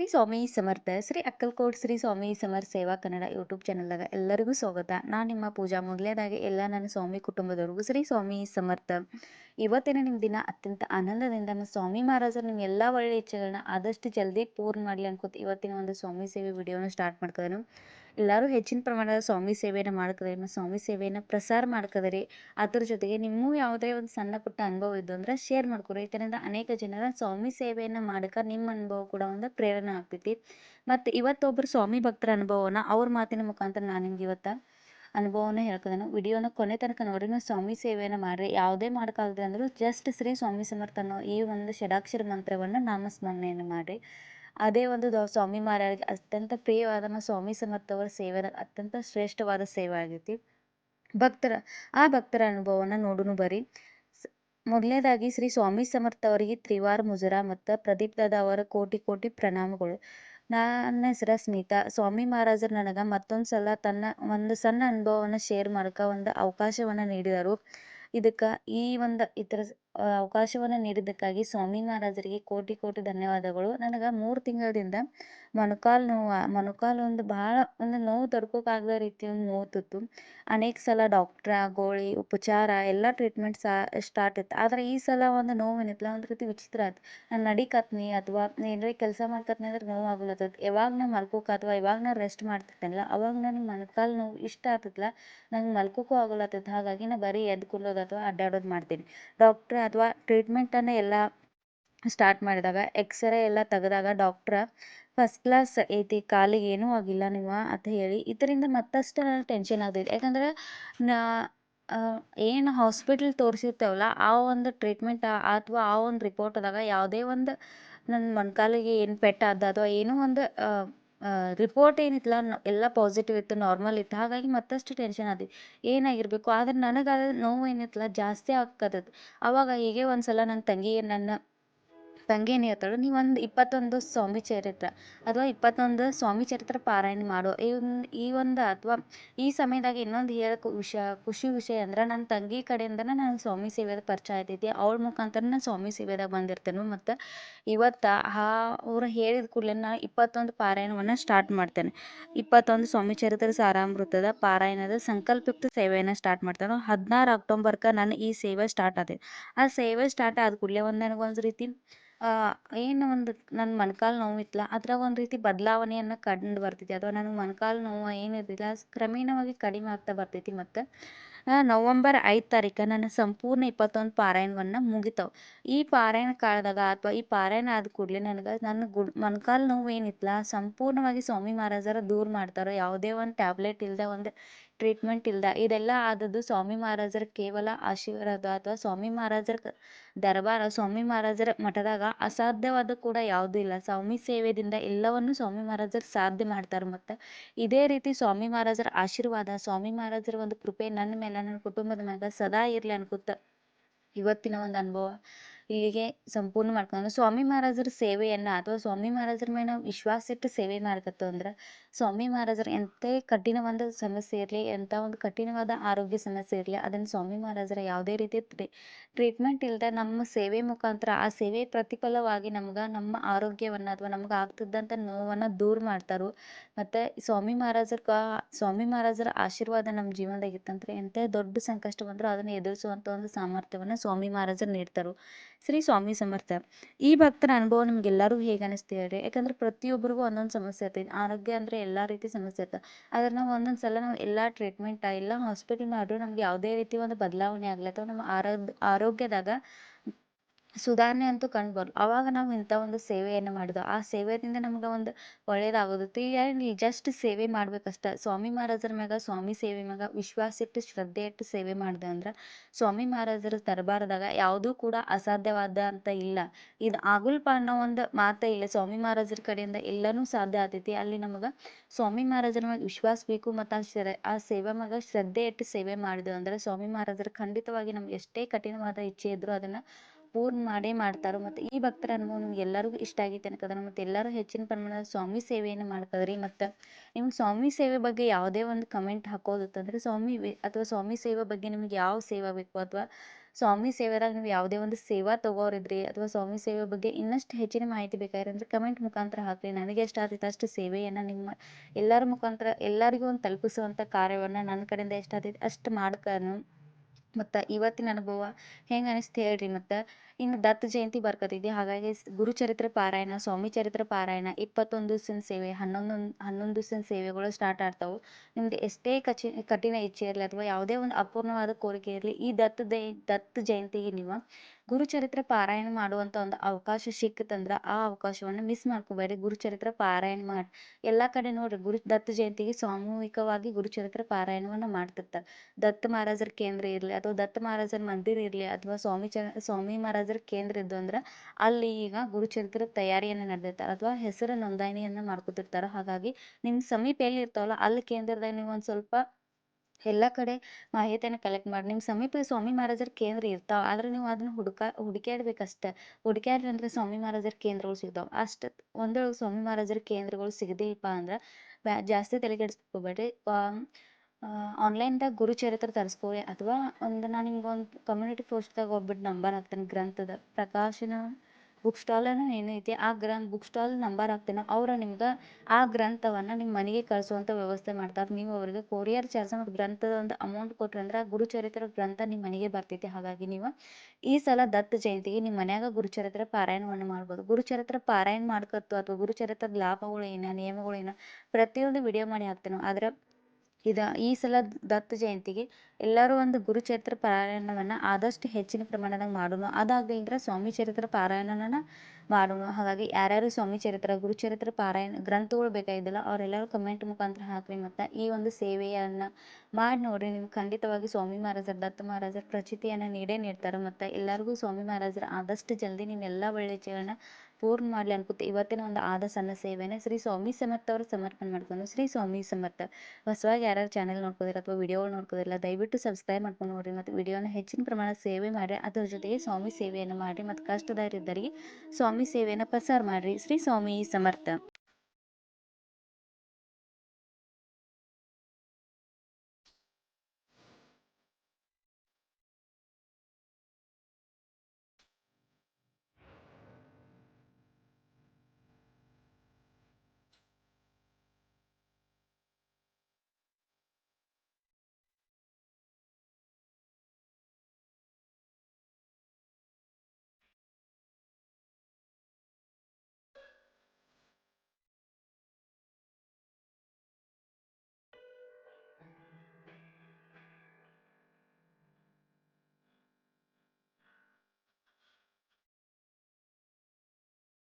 ಶ್ರೀ ಸ್ವಾಮಿ ಸಮರ್ಥ ಶ್ರೀ ಅಕ್ಕಲ್ಕೋಟ್ ಶ್ರೀ ಸ್ವಾಮಿ ಸಮರ್ಥ ಸೇವಾ ಕನ್ನಡ ಯೂಟ್ಯೂಬ್ ಚಾನಲ್ದಾಗ ಎಲ್ಲರಿಗೂ ಸ್ವಾಗತ ನಾನು ನಿಮ್ಮ ಪೂಜಾ ಮೊದಲೇದಾಗಿ ಎಲ್ಲ ನನ್ನ ಸ್ವಾಮಿ ಕುಟುಂಬದವ್ರಿಗೂ ಶ್ರೀ ಸ್ವಾಮಿ ಸಮರ್ಥ ಇವತ್ತಿನ ನಿಮ್ಮ ದಿನ ಅತ್ಯಂತ ಆನಂದದಿಂದ ಸ್ವಾಮಿ ಮಹಾರಾಜರು ನಿಮ್ಮ ಎಲ್ಲ ಒಳ್ಳೆಯ ಇಚ್ಛೆಗಳನ್ನ ಆದಷ್ಟು ಜಲ್ದಿ ಪೂರ್ಣ ಮಾಡಲಿ ಅನ್ಕೋತ ಇವತ್ತಿನ ಒಂದು ಸ್ವಾಮಿ ಸೇವೆ ವಿಡಿಯೋನ ಸ್ಟಾರ್ಟ್ ಮಾಡ್ಕೋದನು ಎಲ್ಲರೂ ಹೆಚ್ಚಿನ ಪ್ರಮಾಣದ ಸ್ವಾಮಿ ಸೇವೆಯನ್ನು ಮಾಡ್ಕೋದ್ರಿ ಮತ್ತು ಸ್ವಾಮಿ ಸೇವೆಯನ್ನು ಪ್ರಸಾರ ಮಾಡ್ಕೋದ್ರಿ, ಅದ್ರ ಜೊತೆಗೆ ನಿಮ್ಮೂ ಯಾವುದೇ ಒಂದು ಸಣ್ಣ ಪುಟ್ಟ ಅನುಭವ ಇದ್ದು ಅಂದ್ರೆ ಶೇರ್ ಮಾಡ್ಕೊರಿ. ಇದರಿಂದ ಅನೇಕ ಜನರ ಸ್ವಾಮಿ ಸೇವೆಯನ್ನು ಮಾಡಕ್ಕೆ ನಿಮ್ಮ ಅನುಭವ ಕೂಡ ಒಂದು ಪ್ರೇರಣೆ ಆಗ್ತೈತಿ. ಮತ್ತು ಇವತ್ತೊಬ್ಬರು ಸ್ವಾಮಿ ಭಕ್ತರ ಅನುಭವನ ಅವ್ರ ಮಾತಿನ ಮುಖಾಂತರ ನಾನು ನಿಮ್ಗೆ ಇವತ್ತು ಅನುಭವನ ಹೇಳ್ಕೋದನು ವಿಡಿಯೋನ ಕೊನೆ ತನಕ ನೋಡಿ ನಾವು ಸ್ವಾಮಿ ಸೇವೆಯನ್ನು ಮಾಡಿರಿ. ಯಾವುದೇ ಮಾಡೋಕ್ಕಾಗದೆ ಅಂದರೂ ಜಸ್ಟ್ ಶ್ರೀ ಸ್ವಾಮಿ ಸಮರ್ಥನೋ ಈ ಒಂದು ಷಡಾಕ್ಷರ ಮಂತ್ರವನ್ನು ನಾಮಸ್ಮರಣೆಯನ್ನು ಮಾಡಿರಿ. ಅದೇ ಒಂದು ದ, ಸ್ವಾಮಿ ಮಹಾರಾಜರಿಗೆ ಅತ್ಯಂತ ಪ್ರಿಯವಾದ ನಮ್ಮ ಸ್ವಾಮಿ ಸಮರ್ಥವರ ಸೇವೆ ಅತ್ಯಂತ ಶ್ರೇಷ್ಠವಾದ ಸೇವೆ ಆಗೈತಿ. ಭಕ್ತರ, ಆ ಭಕ್ತರ ಅನುಭವವನ್ನ ನೋಡುನು ಬರ್ರಿ ಮೊದಲನೇದಾಗಿ ಶ್ರೀ ಸ್ವಾಮಿ ಸಮರ್ಥ ಅವರಿಗೆ ತ್ರಿವಾರ ಮುಜುರ ಮತ್ತು ಪ್ರದೀಪ್ ದಾದ ಅವರ ಕೋಟಿ ಕೋಟಿ ಪ್ರಣಾಮಗಳು. ನನ್ನ ಹೆಸರು ಸ್ಮಿತಾ. ಸ್ವಾಮಿ ಮಹಾರಾಜರು ನನಗೆ ಮತ್ತೊಂದು ಸಲ ತನ್ನ ಒಂದು ಸಣ್ಣ ಅನುಭವವನ್ನು ಶೇರ್ ಮಾಡಕ್ಕೆ ಒಂದು ಅವಕಾಶವನ್ನು ನೀಡಿದರು. ಇದಕ್ಕೆ ಈ ಒಂದು ಇತರ ಅವಕಾಶವನ್ನು ನೀಡಿದ್ದಕ್ಕಾಗಿ ಸ್ವಾಮಿ ಮಹಾರಾಜರಿಗೆ ಕೋಟಿ ಕೋಟಿ ಧನ್ಯವಾದಗಳು. ನನಗೆ ಮೂರು ತಿಂಗಳಿಂದ ಮೊಣಕಾಲು ನೋವು, ಮೊಣಕಾಲು ಒಂದು ಭಾಳ ಒಂದು ನೋವು ತಡ್ಕೋಕ್ಕಾಗದ ರೀತಿ ಒಂದು ನೋವ್ತಿತ್ತು ಅನೇಕ ಸಲ ಡಾಕ್ಟ್ರ, ಗೋಳಿ, ಉಪಚಾರ ಎಲ್ಲ ಟ್ರೀಟ್ಮೆಂಟ್ ಸಾ ಸ್ಟಾರ್ಟ್ ಇತ್ತು. ಆದರೆ ಈ ಸಲ ಒಂದು ನೋವು ಏನಿತ್ತಲ್ಲ, ಒಂದು ರೀತಿ ವಿಚಿತ್ರ ಆಯ್ತು. ನಾನು ನಡಿಕತ್ನಿ ಅಥವಾ ಏನರ ಕೆಲಸ ಮಾಡ್ಕತ್ನಿ ಅಂದ್ರೆ ನೋವು ಯಾವಾಗ ನಾ ಮಲ್ಕೋಕೆ ಅಥವಾ ಯಾವಾಗ ನಾ ರೆಸ್ಟ್ ಮಾಡ್ತಿರ್ತೇನಲ್ಲ, ಅವಾಗ ನನಗೆ ಮೊಣಕಾಲು ನೋವು ಇಷ್ಟ ಆಗ್ತದಲ್ಲ ನಂಗೆ ಮಲ್ಕೋಕ್ಕೂ ಆಗಲತ್ತದ ಹಾಗಾಗಿ ನಾ ಬರೀ ಎದ್ದು ಕುಂದ್ರೋದು ಅಥವಾ ಅಡ್ಡಾಡೋದು ಮಾಡ್ತೀನಿ. ಡಾಕ್ಟ್ರ್ ಅಥವಾ ಟ್ರೀಟ್ಮೆಂಟನ್ನು ಎಲ್ಲ ಸ್ಟಾರ್ಟ್ ಮಾಡಿದಾಗ ಎಕ್ಸ್ರೇ ಎಲ್ಲ ತೆಗೆದಾಗ ಡಾಕ್ಟ್ರ ಫಸ್ಟ್ ಕ್ಲಾಸ್ ಐತಿ, ಕಾಲಿಗೆ ಏನೂ ಆಗಿಲ್ಲ ನೀವು ಅಂತ ಹೇಳಿ, ಇದರಿಂದ ಮತ್ತಷ್ಟು ನನಗೆ ಟೆನ್ಷನ್ ಆಗ್ತೈತಿ. ಯಾಕಂದ್ರೆ ನಾ ಏನು ಹಾಸ್ಪಿಟ್ಲ್ ತೋರಿಸಿರ್ತೇವಲ್ಲ, ಆ ಒಂದು ಟ್ರೀಟ್ಮೆಂಟ್ ಅಥವಾ ಆ ಒಂದು ರಿಪೋರ್ಟ್ದಾಗ ಯಾವುದೇ ಒಂದು ನನ್ನ ಮೊಣಕಾಲಿಗೆ ಏನು ಪೆಟ್ಟಾದ ಅಥವಾ ಏನೋ ಒಂದು ರಿಪೋರ್ಟ್ ಏನಿತ್ತಲ್ಲ ಎಲ್ಲ ಪಾಸಿಟಿವ್ ಇತ್ತು ನಾರ್ಮಲ್ ಇತ್ತು. ಹಾಗಾಗಿ ಮತ್ತಷ್ಟು ಟೆನ್ಷನ್ ಆದಿ. ಏನಾಗಿರಬೇಕು? ಆದ್ರೆ ನನಗೆ ಅದು ನೋವು ಏನಿತ್ತಲ್ಲ, ಜಾಸ್ತಿ ಆಕ್ಕತ್ತೈತಿ ಅವಾಗ ಹೀಗೆ ಒಂದು ಸಲ ನನ್ನ ತಂಗಿ ನನ್ನ ತಂಗಿ ಏನು ಹೇಳ್ತಾಳೆ, ನೀವು ಒಂದು ಇಪ್ಪತ್ತೊಂದು ಸ್ವಾಮಿ ಚರಿತ್ರ ಅಥವಾ ಇಪ್ಪತ್ತೊಂದು ಸ್ವಾಮಿ ಚರಿತ್ರ ಪಾರಾಯಣ ಮಾಡು, ಈ ಒಂದು ಅಥವಾ ಈ ಸಮಯದಾಗ ಇನ್ನೊಂದು ಹೇಳಕ್ಕೆ ವಿಷಯ ಖುಷಿ ವಿಷಯ ಅಂದ್ರೆ ನನ್ನ ತಂಗಿ ಕಡೆಯಿಂದನೇ ನಾನು ಸ್ವಾಮಿ ಸೇವೆದ ಪರಿಚಯ ಆಗ್ತೈತಿ ಅವಳ ಮುಖಾಂತರ ನಾನು ಸ್ವಾಮಿ ಸೇವೆದಾಗ ಬಂದಿರ್ತೇನೆ ಮತ್ತು ಇವತ್ತು ಆ ಅವ್ರು ಹೇಳಿದ ಕೂಡಲೇ ನಾನು ಇಪ್ಪತ್ತೊಂದು ಪಾರಾಯಣವನ್ನು ಸ್ಟಾರ್ಟ್ ಮಾಡ್ತೇನೆ. ಇಪ್ಪತ್ತೊಂದು ಸ್ವಾಮಿ ಚರಿತ್ರ ಸಾರಾಮೃತದ ಪಾರಾಯಣದ ಸಂಕಲ್ಪಯುಕ್ತ ಸೇವೆಯನ್ನು ಸ್ಟಾರ್ಟ್ ಮಾಡ್ತೇನೆ. ಹದಿನಾರು ಅಕ್ಟೋಬರ್ಗೆ ನಾನು ಈ ಸೇವೆ ಸ್ಟಾರ್ಟ್ ಆದೆ ಆ ಸೇವೆ ಸ್ಟಾರ್ಟ್ ಆದ ಕೂಡಲೇ ಒಂದು ರೀತಿ ಏನು ಒಂದು ನನ್ನ ಮೊಣ್ಕಾಲು ನೋವು ಇತ್ತಲ್ಲ ಅದ್ರಾಗ ಒಂದು ರೀತಿ ಬದಲಾವಣೆಯನ್ನು ಕಂಡು ಬರ್ತೈತಿ ಅಥವಾ ನನಗೆ ಮೊಣ್ಕಾಲು ನೋವು ಏನಿರ್ತಿಲ್ಲ ಕ್ರಮೇಣವಾಗಿ ಕಡಿಮೆ ಆಗ್ತಾ ಬರ್ತೈತಿ ಮತ್ತು ನವಂಬರ್ ಐದು ತಾರೀಕು ನನ್ನ ಸಂಪೂರ್ಣ ಇಪ್ಪತ್ತೊಂದು ಪಾರಾಯಣವನ್ನು ಮುಗಿತಾವೆ. ಈ ಪಾರಾಯಣ ಕಾಲದಾಗ ಅಥವಾ ಈ ಪಾರಾಯಣ ಆದ ಕೂಡಲೇ ನನಗೆ ನನ್ನ ಗುಡ್ ಮೊಣ್ಕಾಲು ನೋವು ಏನಿತ್ತಲ್ಲ ಸಂಪೂರ್ಣವಾಗಿ ಸ್ವಾಮಿ ಮಹಾರಾಜರ ದೂರ ಮಾಡ್ತಾರೆ, ಯಾವುದೇ ಒಂದು ಟ್ಯಾಬ್ಲೆಟ್ ಇಲ್ಲದೆ ಒಂದು ಟ್ರೀಟ್ಮೆಂಟ್ ಇಲ್ದ. ಇದೆಲ್ಲ ಆದದ್ದು ಸ್ವಾಮಿ ಮಹಾರಾಜರ ಕೇವಲ ಆಶೀರ್ವಾದ ಅಥವಾ ಸ್ವಾಮಿ ಮಹಾರಾಜರ ದರ್ಬಾರ ಸ್ವಾಮಿ ಮಹಾರಾಜರ ಮಠದಾಗ ಅಸಾಧ್ಯವಾದ ಕೂಡ ಯಾವುದೂ ಇಲ್ಲ. ಸ್ವಾಮಿ ಸೇವೆದಿಂದ ಎಲ್ಲವನ್ನು ಸ್ವಾಮಿ ಮಹಾರಾಜರು ಸಾಧ್ಯ ಮಾಡ್ತಾರೆ ಮತ್ತು ಇದೇ ರೀತಿ ಸ್ವಾಮಿ ಮಹಾರಾಜರ ಆಶೀರ್ವಾದ, ಸ್ವಾಮಿ ಮಹಾರಾಜರ ಒಂದು ಕೃಪೆ ನನ್ನ ಮೇಲೆ ನನ್ನ ಕುಟುಂಬದ ಮ್ಯಾಗ ಸದಾ ಇರಲಿ ಅನ್ಕೋತ ಇವತ್ತಿನ ಒಂದು ಅನುಭವ. ಇಲ್ಲಿಗೆ ಸಂಪೂರ್ಣ ಮಾಡ್ಕೊಂಡು ಸ್ವಾಮಿ ಮಹಾರಾಜರ ಸೇವೆಯನ್ನು ಅಥವಾ ಸ್ವಾಮಿ ಮಹಾರಾಜರ ಮೇಲೆ ನಾವು ವಿಶ್ವಾಸ ಇಟ್ಟು ಸೇವೆ ಮಾಡ್ಕತ್ತು ಅಂದ್ರೆ ಸ್ವಾಮಿ ಮಹಾರಾಜರು ಎಂಥೇ ಕಠಿಣವಾದ ಸಮಸ್ಯೆ ಇರಲಿ ಎಂಥ ಒಂದು ಕಠಿಣವಾದ ಆರೋಗ್ಯ ಸಮಸ್ಯೆ ಇರಲಿ, ಅದನ್ನು ಸ್ವಾಮಿ ಮಹಾರಾಜರ ಯಾವುದೇ ರೀತಿ ಟ್ರೀಟ್ಮೆಂಟ್ ಇಲ್ಲದೆ ನಮ್ಮ ಸೇವೆ ಮುಖಾಂತರ ಆ ಸೇವೆ ಪ್ರತಿಫಲವಾಗಿ ನಮ್ಗೆ ನಮ್ಮ ಆರೋಗ್ಯವನ್ನು ಅಥವಾ ನಮ್ಗೆ ಆಗ್ತಿದ್ದಂಥ ನೋವನ್ನು ದೂರ ಮಾಡ್ತಾರೆ. ಮತ್ತು ಸ್ವಾಮಿ ಮಹಾರಾಜರ ಕಾ, ಸ್ವಾಮಿ ಮಹಾರಾಜರ ಆಶೀರ್ವಾದ ನಮ್ಮ ಜೀವನದಾಗ ಇತ್ತಂದ್ರೆ ಎಂಥ ದೊಡ್ಡ ಸಂಕಷ್ಟ ಬಂದರೂ ಅದನ್ನು ಎದುರಿಸುವಂಥ ಒಂದು ಸಾಮರ್ಥ್ಯವನ್ನು ಸ್ವಾಮಿ ಮಹಾರಾಜರು ನೀಡ್ತಾರೆ. ಶ್ರೀ ಸ್ವಾಮಿ ಸಮರ್ಥ. ಈ ಭಕ್ತರ ಅನುಭವ ನಿಮ್ಗೆಲ್ಲರಿಗೂ ಹೇಗೆ ಅನಿಸ್ತಿ ಹೇಳ್ರಿ? ಯಾಕಂದ್ರೆ ಪ್ರತಿಯೊಬ್ಬರಿಗೂ ಒಂದೊಂದು ಸಮಸ್ಯೆ ಇರ್ತೈತಿ. ಆರೋಗ್ಯ ಅಂದರೆ ಎಲ್ಲಾ ರೀತಿ ಸಮಸ್ಯೆ ಇರ್ತದೆ ಆದ್ರೆ ನಾವು ಒಂದೊಂದು ಸಲ ನಾವು ಎಲ್ಲ ಟ್ರೀಟ್ಮೆಂಟ್ ಎಲ್ಲ ಹಾಸ್ಪಿಟಲ್ ಮಾಡಿದ್ರು ನಮ್ಗೆ ಯಾವುದೇ ರೀತಿ ಒಂದು ಬದಲಾವಣೆ ಆಗಲಿ ಅಥವಾ ನಮ್ಮ ಆರೋಗ್ಯ, ಆರೋಗ್ಯದಾಗ ಸುಧಾರಣೆ ಅಂತೂ ಕಂಡು ಬರಲ್ಲ ಅವಾಗ ನಾವು ಇಂಥ ಒಂದು ಸೇವೆಯನ್ನು ಮಾಡಿದ್ವು. ಆ ಸೇವೆಯಿಂದ ನಮ್ಗೆ ಒಂದು ಒಳ್ಳೆಯದಾಗುತ್ತೆ ಏನು ಜಸ್ಟ್ ಸೇವೆ ಮಾಡ್ಬೇಕಷ್ಟೆ. ಸ್ವಾಮಿ ಮಹಾರಾಜರ ಮ್ಯಾಗ ಸ್ವಾಮಿ ಸೇವೆ ಮ್ಯಾಗ ವಿಶ್ವಾಸ ಇಟ್ಟು ಶ್ರದ್ಧೆ ಇಟ್ಟು ಸೇವೆ ಮಾಡಿದೆ ಅಂದ್ರೆ, ಸ್ವಾಮಿ ಮಹಾರಾಜರ ದರ್ಬಾರ್ದಾಗ ಯಾವುದೂ ಕೂಡ ಅಸಾಧ್ಯವಾದ ಅಂತ ಇಲ್ಲ. ಇದು ಆಗುಲ್ಪ ಅನ್ನೋ ಒಂದು ಮಾತೇ ಇಲ್ಲ. ಸ್ವಾಮಿ ಮಹಾರಾಜರ ಕಡೆಯಿಂದ ಎಲ್ಲನೂ ಸಾಧ್ಯ ಆಗ್ತೈತಿ ಅಲ್ಲಿ ನಮಗೆ ಸ್ವಾಮಿ ಮಹಾರಾಜರ ಮ್ಯಾಗ ವಿಶ್ವಾಸ ಬೇಕು ಮತ್ತು ಆ ಶ್ರ, ಆ ಸೇವೆ ಮ್ಯಾಗ ಶ್ರದ್ಧೆ ಇಟ್ಟು ಸೇವೆ ಮಾಡಿದ್ವಿ ಅಂದ್ರೆ, ಸ್ವಾಮಿ ಮಹಾರಾಜರು ಖಂಡಿತವಾಗಿ ನಮ್ಗೆ ಎಷ್ಟೇ ಕಠಿಣವಾದ ಇಚ್ಛೆ ಇದ್ದರೂ ಅದನ್ನು ಪೂರ್ಣ ಮಾಡೇ ಮಾಡ್ತಾರೆ ಮತ್ತು ಈ ಭಕ್ತರ ಅನುಭವ ನಿಮ್ಗೆ ಎಲ್ಲರಿಗೂ ಇಷ್ಟ ಆಗೈತೆ ಅನ್ಕೋತೇನಿ ಮತ್ತು ಎಲ್ಲರೂ ಹೆಚ್ಚಿನ ಪ್ರಮಾಣದ ಸ್ವಾಮಿ ಸೇವೆಯನ್ನು ಮಾಡ್ಕದ್ರಿ ಮತ್ತು ನಿಮ್ಗೆ ಸ್ವಾಮಿ ಸೇವೆ ಬಗ್ಗೆ ಯಾವುದೇ ಒಂದು ಕಮೆಂಟ್ ಹಾಕೋದಿತ್ತಂದ್ರೆ ಸ್ವಾಮಿ ಅಥವಾ ಸ್ವಾಮಿ ಸೇವೆ ಬಗ್ಗೆ ನಿಮ್ಗೆ ಯಾವ ಸೇವೆ ಬೇಕು ಅಥವಾ ಸ್ವಾಮಿ ಸೇವೆದಾಗ ನೀವು ಯಾವುದೇ ಒಂದು ಸೇವಾ ತಗೋರಿದ್ರಿ ಅಥವಾ ಸ್ವಾಮಿ ಸೇವೆ ಬಗ್ಗೆ ಇನ್ನಷ್ಟು ಹೆಚ್ಚಿನ ಮಾಹಿತಿ ಬೇಕಾದ್ರೆ ಅಂದರೆ ಕಮೆಂಟ್ ಮುಖಾಂತರ ಹಾಕ್ರಿ. ನನಗೆ ಎಷ್ಟು ಆಗ್ತೈತೆ ಅಷ್ಟು ಸೇವೆಯನ್ನು ನಿಮ್ಮ ಎಲ್ಲರ ಮುಖಾಂತರ ಎಲ್ಲರಿಗೂ ಒಂದು ತಲುಪಿಸುವಂಥ ಕಾರ್ಯವನ್ನು ನನ್ನ ಕಡೆಯಿಂದ ಎಷ್ಟು ಆಗ್ತೈತೆ ಅಷ್ಟು ಮಾಡ್ಕನು. ಮತ್ತು ಇವತ್ತಿನ ಅನುಭವ ಹೆಂಗೆ ಅನಿಸ್ತು ಹೇಳ್ರಿ ಮತ್ತು? ಇನ್ನು ದತ್ತ ಜಯಂತಿ ಬರ್ಕತ್ತಿದೆ ಹಾಗಾಗಿ ಗುರು ಚರಿತ್ರೆ ಪಾರಾಯಣ, ಸ್ವಾಮಿ ಚರಿತ್ರೆ ಪಾರಾಯಣ, ಇಪ್ಪತ್ತೊಂದು ದಿವ್ಸದ ಸೇವೆ, ಹನ್ನೊಂದು ಹನ್ನೊಂದು ದಿವ್ಸದ ಸೇವೆಗಳು ಸ್ಟಾರ್ಟ್ ಆಗ್ತಾವು. ನಿಮ್ದು ಎಷ್ಟೇ ಕಚಿ ಕಠಿಣ ಇಚ್ಛೆ ಇರಲಿ ಅಥವಾ ಯಾವುದೇ ಒಂದು ಅಪೂರ್ಣವಾದ ಕೋರಿಕೆ ಇರಲಿ, ಈ ದತ್ತ ದೈ ದತ್ತ ಜಯಂತಿಗೆ ನೀವು ಗುರುಚರಿತ್ರೆ ಪಾರಾಯಣ ಮಾಡುವಂಥ ಒಂದು ಅವಕಾಶ ಸಿಕ್ಕಿತಂದ್ರೆ ಆ ಅವಕಾಶವನ್ನು ಮಿಸ್ ಮಾಡ್ಕೋಬೇಡಿ ಗುರುಚರಿತ್ರೆ ಪಾರಾಯಣ ಮಾಡಿ, ಎಲ್ಲ ಕಡೆ ನೋಡ್ರಿ ಗುರು ದತ್ತ ಜಯಂತಿಗೆ ಸಾಮೂಹಿಕವಾಗಿ ಗುರುಚರಿತ್ರೆ ಪಾರಾಯಣವನ್ನು ಮಾಡ್ತಿರ್ತಾರೆ. ದತ್ತ ಮಹಾರಾಜರ ಕೇಂದ್ರ ಇರಲಿ ಅಥವಾ ದತ್ತ ಮಹಾರಾಜರ ಮಂದಿರ ಇರಲಿ ಅಥವಾ ಸ್ವಾಮಿ ಚ, ಸ್ವಾಮಿ ಮಹಾರಾಜರ ಕೇಂದ್ರ ಇದ್ದು ಅಂದ್ರೆ ಅಲ್ಲಿ ಈಗ ಗುರುಚರಿತ್ರೆ ತಯಾರಿಯನ್ನು ನಡೆದಿರ್ತಾರೆ ಅಥವಾ ಹೆಸರು ನೋಂದಣಿಯನ್ನು ಮಾಡ್ಕೊತಿರ್ತಾರೆ. ಹಾಗಾಗಿ ನಿಮ್ಮ ಸಮೀಪ ಎಲ್ಲಿ ಇರ್ತಾವಲ್ಲ ಅಲ್ಲಿ ಕೇಂದ್ರದಾಗ ನೀವು ಒಂದು ಸ್ವಲ್ಪ ಎಲ್ಲ ಕಡೆ ಮಾಹಿತಿಯನ್ನು ಕಲೆಕ್ಟ್ ಮಾಡಿ ನಿಮ್ಮ ಸಮೀಪ ಸ್ವಾಮಿ ಮಹಾರಾಜರ ಕೇಂದ್ರ ಇರ್ತಾವೆ, ಆದ್ರೆ ನೀವು ಅದನ್ನ ಹುಡುಕ, ಹುಡುಕ್ಯಾಡ್ಬೇಕಷ್ಟೆ. ಹುಡುಕ್ಯಾಡ್ರಿ ಅಂದ್ರೆ ಸ್ವಾಮಿ ಮಹಾರಾಜರ ಕೇಂದ್ರಗಳು ಸಿಗ್ತಾವೆ. ಅಷ್ಟು ಒಂದೊಳಗೆ ಸ್ವಾಮಿ ಮಹಾರಾಜರ ಕೇಂದ್ರಗಳು ಸಿಗದೇಪ್ಪ ಅಂದ್ರೆ ಬ್ಯಾ, ಜಾಸ್ತಿ ದಾಗ ಆನ್ಲೈನ್ದಾಗ ಗುರುಚರಿತ್ರೆ ತರಸ್ಕೊರಿ ಅಥವಾ ಒಂದು ನಾನು ನಿಮ್ಗೆ ಒಂದು ಕಮ್ಯುನಿಟಿ ಪೋಸ್ಟ್ದಾಗ ಒಬ್ಬಟ್ಟು ನಂಬರ್ ಹಾಕ್ತೇನೆ, ಗ್ರಂಥದ ಪ್ರಕಾಶನ ಬುಕ್ ಸ್ಟಾಲನ ಏನೈತಿ ಆ ಗ್ರಂಥ ಬುಕ್ ಸ್ಟಾಲ್ ನಂಬರ್ ಹಾಕ್ತೇನೆ. ಅವ್ರು ನಿಮ್ಗೆ ಆ ಗ್ರಂಥವನ್ನು ನಿಮ್ಮ ಮನೆಗೆ ಕಳಿಸುವಂಥ ವ್ಯವಸ್ಥೆ ಮಾಡ್ತಾರೆ. ನೀವು ಅವರಿಗೆ ಕೊರಿಯರ್ ಚಾರ್ಜ್ ಮತ್ತು ಗ್ರಂಥದ ಒಂದು ಅಮೌಂಟ್ ಕೊಟ್ರಿ ಅಂದ್ರೆ ಗುರುಚರಿತ್ರೆ ಗ್ರಂಥ ನಿಮ್ಮ ಮನೆಗೆ ಬರ್ತೈತಿ. ಹಾಗಾಗಿ ನೀವು ಈ ಸಲ ದತ್ತ ಜಯಂತಿಗೆ ನಿಮ್ಮ ಮನ್ಯಾಗ ಗುರುಚರಿತ್ರ ಪಾರಾಯಣವನ್ನು ಮಾಡ್ಬೋದು. ಗುರುಚರಿತ್ರ ಪಾರಾಯಣ ಮಾಡ್ಕತ್ತು ಅಥವಾ ಗುರುಚರಿತ್ರದ ಲಾಭಗಳು ಏನು ನಿಯಮಗಳು ಏನು ಪ್ರತಿಯೊಂದು ವಿಡಿಯೋ ಮಾಡಿ ಹಾಕ್ತೇನೆ. ಆದ್ರೆ ಇದು, ಈ ಸಲ ದತ್ತ ಜಯಂತಿಗೆ ಎಲ್ಲರೂ ಒಂದು ಗುರುಚರಿತ್ರೆ ಪಾರಾಯಣವನ್ನು ಆದಷ್ಟು ಹೆಚ್ಚಿನ ಪ್ರಮಾಣದಾಗ ಮಾಡೋಣ ಅದಾಗಲಿಲ್ಲ ಸ್ವಾಮಿ ಚರಿತ್ರ ಪಾರಾಯಣನ ಮಾಡೋಣ ಹಾಗಾಗಿ ಯಾರ್ಯಾರು ಸ್ವಾಮಿ ಚರಿತ್ರೆ ಗುರುಚರಿತ್ರೆ ಪಾರಾಯಣ ಗ್ರಂಥಗಳು ಬೇಕಾಗಿದ್ದಿಲ್ಲ, ಅವರೆಲ್ಲರೂ ಕಮೆಂಟ್ ಮುಖಾಂತರ ಹಾಕ್ರಿ ಮತ್ತು ಈ ಒಂದು ಸೇವೆಯನ್ನು ಮಾಡಿ ನೋಡ್ರಿ. ನಿಮ್ಗೆ ಖಂಡಿತವಾಗಿ ಸ್ವಾಮಿ ಮಹಾರಾಜರ, ದತ್ತ ಮಹಾರಾಜರ ಪ್ರಚಿತಿಯನ್ನು ನೀಡೇ ನೀಡ್ತಾರೆ ಮತ್ತು ಎಲ್ಲರಿಗೂ ಸ್ವಾಮಿ ಮಹಾರಾಜರ ಆದಷ್ಟು ಜಲ್ದಿ ನಿಮ್ಮೆಲ್ಲ ಒಳ್ಳೆಯಗಳನ್ನ ಪೂರ್ಣ ಮಾಡಲಿ ಅನ್ಕೋತೀವಿ ಇವತ್ತಿನ ಒಂದು ಆದ ಸಣ್ಣ ಸೇವೆನ ಶ್ರೀ ಸ್ವಾಮಿ ಸಮರ್ಥ ಅವರು ಸಮರ್ಪಣೆ ಮಾಡ್ಕೊಂಡು ಶ್ರೀ ಸ್ವಾಮಿ ಸಮರ್ಥ. ಹೊಸವಾಗಿ ಯಾರ್ಯಾರು ಚಾನೆಲ್ ನೋಡ್ಕೋದಿಲ್ಲ ಅಥವಾ ವಿಡಿಯೋಗಳು ನೋಡ್ಕೋದಿಲ್ಲ, ದಯವಿಟ್ಟು ಸಬ್ಸ್ಕ್ರೈಬ್ ಮಾಡ್ಕೊಂಡು ನೋಡ್ರಿ ಮತ್ತು ವಿಡಿಯೋನ ಹೆಚ್ಚಿನ ಪ್ರಮಾಣದ ಸೇವೆ ಮಾಡಿರಿ. ಅದರ ಜೊತೆಗೆ ಸ್ವಾಮಿ ಸೇವೆಯನ್ನು ಮಾಡಿರಿ. ಮತ್ತು ಕಷ್ಟದಾರಿದ್ದರಿಗೆ ಸ್ವಾಮಿ ಸೇವೆಯನ್ನು ಪ್ರಸಾರ ಮಾಡಿರಿ. ಶ್ರೀ ಸ್ವಾಮಿ ಸಮರ್ಥ.